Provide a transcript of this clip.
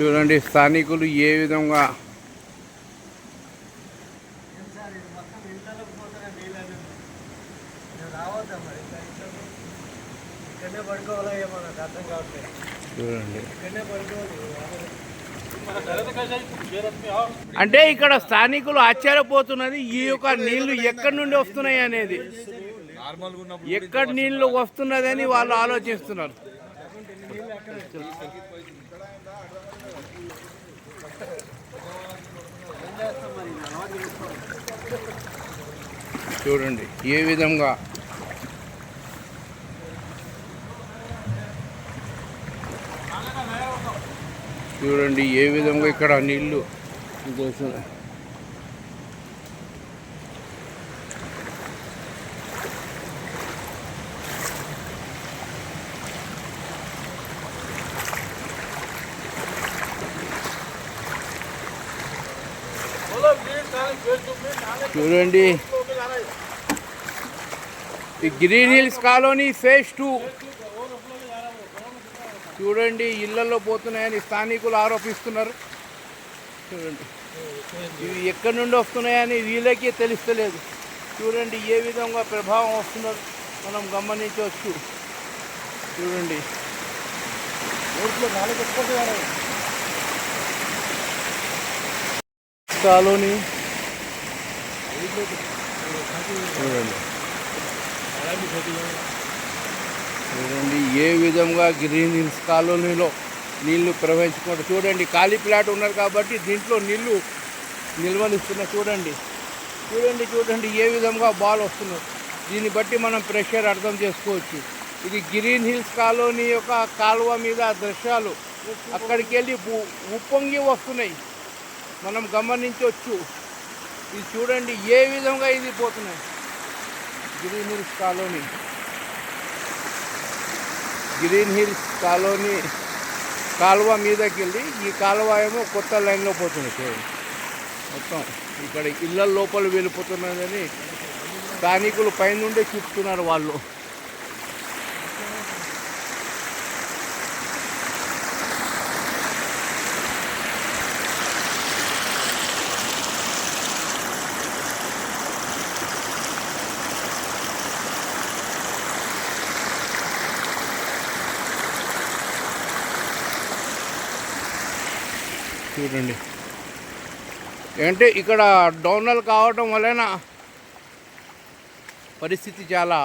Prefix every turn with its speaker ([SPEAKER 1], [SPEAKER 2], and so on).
[SPEAKER 1] చూడండి స్థానికులు ఏ విధంగా చూడండి. అంటే ఇక్కడ స్థానికులు ఆశ్చర్యపోతున్నది ఈ యొక్క నీళ్ళు ఎక్కడి నుండి వస్తున్నాయి అనేది. ఎక్కడ నీళ్ళు వస్తున్నదని వాళ్ళు ఆలోచిస్తున్నారు. చూడండి ఏ విధంగా చూడండి ఏ విధంగా ఇక్కడ నీళ్ళు చేస్తున్నాయి చూడండి. ఈ Green Hills colony phase two. చూడండి ఇళ్ళలో పోతున్నాయని స్థానికులు ఆరోపిస్తున్నారు. చూడండి. ఇవి ఎక్కడి నుండి వస్తున్నాయని వీళ్ళకి తెలుస్తలేదు. చూడండి ఏ విధంగా ప్రభావం వస్తుందో మనం గమనించవచ్చు. చూడండి.
[SPEAKER 2] రోడ్లో నాలుగు పెట్టుకుంటున్నారు
[SPEAKER 1] కాలనీ చూడండి ఏ విధంగా గ్రీన్ హిల్స్ కాలనీలో నీళ్ళు ప్రవహించుకుంటూ చూడండి ఖాళీ ప్లాట్ ఉన్నారు కాబట్టి దీంట్లో నీళ్ళు నిల్వనిస్తున్నా చూడండి. చూడండి చూడండి ఏ విధంగా బాల్ వస్తున్నారు దీన్ని బట్టి మనం ప్రెషర్ అర్థం చేసుకోవచ్చు. ఇది గ్రీన్ హిల్స్ కాలనీ యొక్క కాలువ మీద దృశ్యాలు. అక్కడికి వెళ్ళి ఉప్పొంగి వస్తున్నాయి. మనం గమనించవచ్చు ఇది చూడండి ఏ విధంగా ఇది పోతున్నాయి. Green Hills colony. Green Hills colony కాలువ మీదకి వెళ్ళి ఈ కాలువ ఏమో కొత్త లైన్లో పోతుంది చూడండి మొత్తం ఇక్కడ ఇళ్ళ లోపల వెళ్ళిపోతున్నదని స్థానికులు పైనుండే చూపుతున్నారు వాళ్ళు. చూడండి. ఏంటంటే ఇక్కడ డౌనల్ కావటం వలన పరిస్థితి చాలా